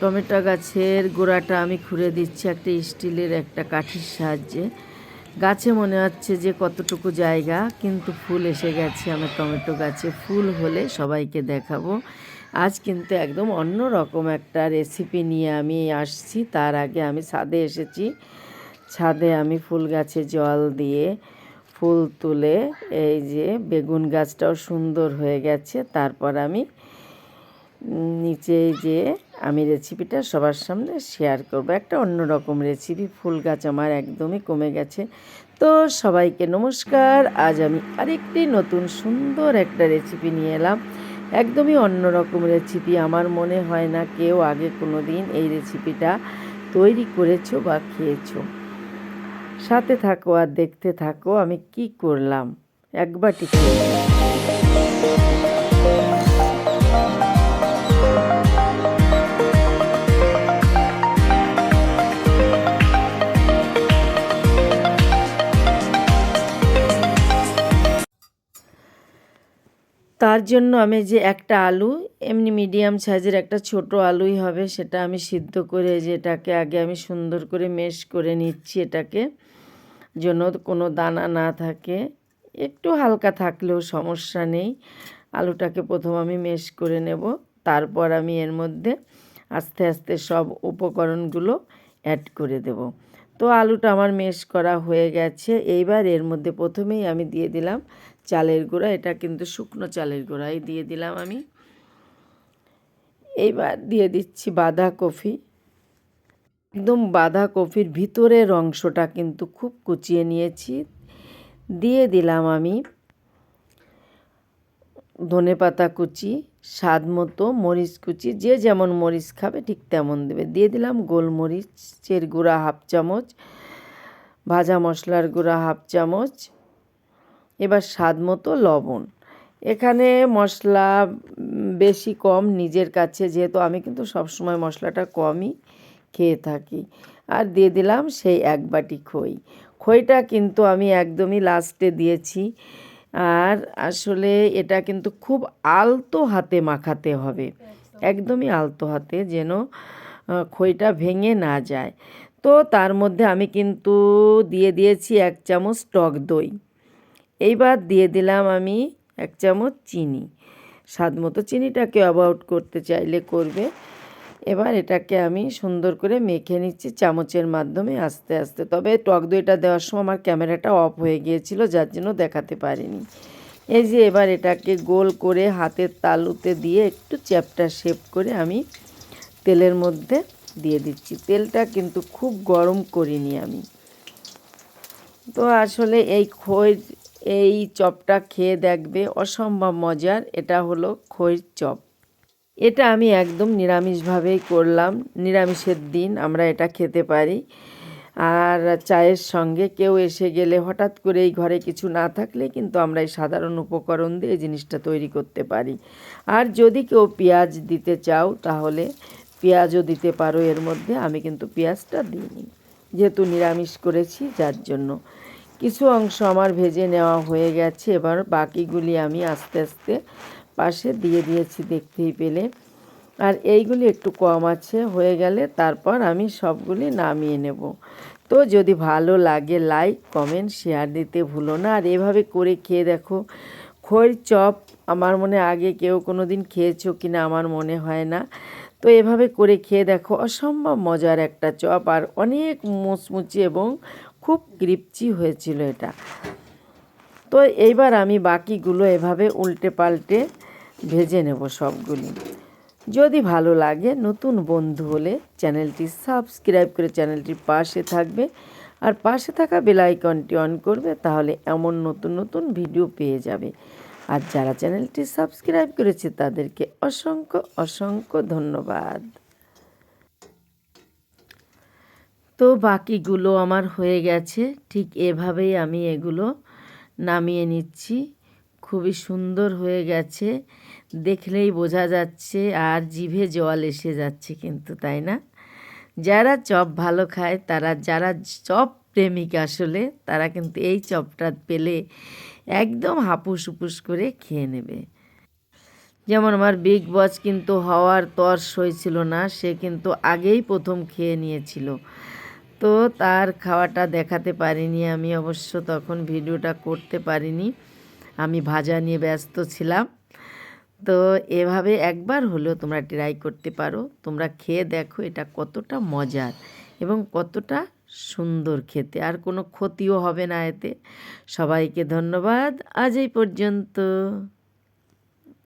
Tomato গাছের গোড়াটা আমি খুঁড়ে দিচ্ছি একটা স্টিলের একটা কাঠির সাহায্যে। গাছে মনে হচ্ছে যে কতটুকু জায়গা, কিন্তু ফুল এসে গেছে। আমার টমেটো গাছে ফুল হলে সবাইকে দেখাবো। আজ কিন্তু একদম অন্য রকম একটা রেসিপি নিয়ে আমি আসছি। তার আগে আমি ছাদে এসেছি। ছাদে আমি ফুল গাছে জল দিয়ে ফুল তুলে এই যে বেগুন গাছটাও সুন্দর হয়ে গেছে। তারপর আমি নিচে যে আমি রেসিপিটা সবার সামনে শেয়ার করব। একটা অন্যরকম রেসিপি ফুল গাছ আমার একদমই কমে গেছে। তো সবাইকে নমস্কার। আজ আমি আরেকটি নতুন সুন্দর একটা রেসিপি নিয়ে এলাম। একদমই অন্যরকম রেসিপি আমার মনে হয় না কেউ আগে কোনো দিন এই রেসিপিটা তৈরি করেছ বা খেয়েছো। সাথে থাকো আর দেখতে থাকো আমি কি করলাম। একবারটি একবার তার জন্য আমি যে একটা আলু, এমনি মিডিয়াম সাইজের একটা ছোট আলুই হবে, সেটা আমি সিদ্ধ করে যে এটাকে আগে আমি সুন্দর করে মেশ করে নিচ্ছি এটাকে, যেন কোনো দানা না থাকে। একটু হালকা থাকলেও সমস্যা নেই। আলুটাকে প্রথম আমি মেশ করে নেব, তারপর আমি এর মধ্যে আস্তে আস্তে সব উপকরণগুলো অ্যাড করে দেব। তো আলুটা আমার মেশ করা হয়ে গেছে, এইবার এর মধ্যে প্রথমেই আমি দিয়ে দিলাম চালের গুঁড়া, এটা কিন্তু শুকনো চালের গুঁড়াই দিয়ে দিলাম আমি। এইবার দিয়ে দিচ্ছি বাঁধাকপি। একদম বাঁধাকপির ভিতরের অংশটা কিন্তু খুব কুচিয়ে নিয়েছি। দিয়ে দিলাম আমি ধনে পাতা কুচি, স্বাদ মতো মরিচ কুচি, যে যেমন মরিচ খাবে ঠিক তেমন দেবে। দিয়ে দিলাম গোলমরিচের গুঁড়া হাফ চামচ, ভাজা মশলার গুঁড়া হাফ চামচ এবার স্বাদ মতো লবণ। এখানে মশলা বেশি কম নিজের কাছে যেহেতু আমি কিন্তু সবসময় মশলাটা কমই খেয়ে থাকি। আর দিয়ে দিলাম সেই এক বাটি খই। খইটা কিন্তু আমি একদমই লাস্টে দিয়েছি। আর আসলে এটা কিন্তু খুব আলতো হাতে মাখাতে হবে। একদমই আলতো হাতে যেন খইটা ভেঙে না যায়। তো তার মধ্যে আমি কিন্তু দিয়ে দিয়েছি এক চামচ টক দই। এইবার দিয়ে দিলাম আমি এক চামচ চিনি। স্বাদ মতো চিনিটাকে অ্যাবাউট করতে চাইলে করবে। এবার এটাকে আমি সুন্দর করে মেখে নিচ্ছি চামচের মাধ্যমে আস্তে আস্তে। তবে টক দইটা দেওয়ার সময় আমার ক্যামেরাটা অফ হয়ে গিয়েছিল, যার জন্য দেখাতে পারিনি। এই যে এবার এটাকে গোল করে হাতের তালুতে দিয়ে একটু চ্যাপটা শেপ করে আমি তেলের মধ্যে দিয়ে দিচ্ছি। তেলটা কিন্তু খুব গরম করিনি আমি। তো আসলে এই খই এই চপটা খেয়ে দেখবে অসম্ভব মজার। এটা হলো খইর চপ। এটা আমি একদম নিরামিষভাবেই করলাম। নিরামিষের দিন আমরা এটা খেতে পারি। আর চায়ের সঙ্গে কেউ এসে গেলে হঠাৎ করে এই ঘরে কিছু না থাকলে কিন্তু আমরা এই সাধারণ উপকরণ দিয়ে এই জিনিসটা তৈরি করতে পারি। আর যদি কেউ পেঁয়াজ দিতে চাও তাহলে পেঁয়াজও দিতে পারো। এর মধ্যে আমি কিন্তু পেঁয়াজটা দিইনি। যেহেতু নিরামিষ করেছি, যার জন্য। কিছু অংশ আমার ভেজে নেওয়া হয়ে গেছে। এবার বাকিগুলি আমি আস্তে আস্তে পাশে দিয়ে দিয়েছি দেখতেই পেলে। আর এইগুলি একটু কম আছে, হয়ে গেলে তারপর আমি সবগুলি নামিয়ে নেব। তো যদি ভালো লাগে লাইক, কমেন্ট, শেয়ার দিতে ভুলো না। আর এভাবে করে খেয়ে দেখো খৈর চপ আমার মনে আগে কেউ কোনো দিন খেয়েছো কি না আমার মনে হয় না। তো এভাবে করে খেয়ে দেখো, অসম্ভব মজার একটা চপ। আর অনেক মুচমুচি এবং খুব গ্রিপচি হয়েছিল এটা। তো এইবার আমি বাকিগুলো এভাবে উল্টে পাল্টে ভেজে নেব সবগুলি। যদি ভালো লাগে নতুন বন্ধু হলে চ্যানেলটি সাবস্ক্রাইব করে চ্যানেলটির পাশে থাকবে আর পাশে থাকা বেলাইকনটি অন করবে তাহলে এমন নতুন নতুন ভিডিও পেয়ে যাবে। আর যারা চ্যানেলটি সাবস্ক্রাইব করেছে তাদেরকে অসংখ্য অসংখ্য ধন্যবাদ। তো বাকিগুলো আমার হয়ে গেছে। ঠিক এভাবেই আমি এগুলো নামিয়ে নিচ্ছি। খুবই সুন্দর হয়ে গেছে। দেখলেই বোঝা যাচ্ছে আর জিভে জল এসে যাচ্ছে কিন্তু, তাই না? যারা চপ ভালো খায়, তারা, যারা চপ প্রেমিক আসলে, তারা কিন্তু এই চপটা পেলে একদম হাপুস উপুস করে খেয়ে নেবে। যেমন আমার বিগ বস কিন্তু হওয়ার তর্স হয়েছিল না, সে কিন্তু আগেই প্রথম খেয়ে নিয়েছিল। তো তার খাওয়াটা দেখাতে পারিনি আমি, অবশ্য তখন ভিডিওটা করতে পারিনি। আমি ভাজা নিয়ে ব্যস্ত ছিলাম। তো এভাবে একবার হলেও তোমরা ট্রাই করতে পারো। তোমরা খেয়ে দেখো এটা কতটা মজার এবং কতটা সুন্দর খেতে। আর কোনো ক্ষতিও হবে না এতে। সবাইকে ধন্যবাদ। আজ এই পর্যন্ত।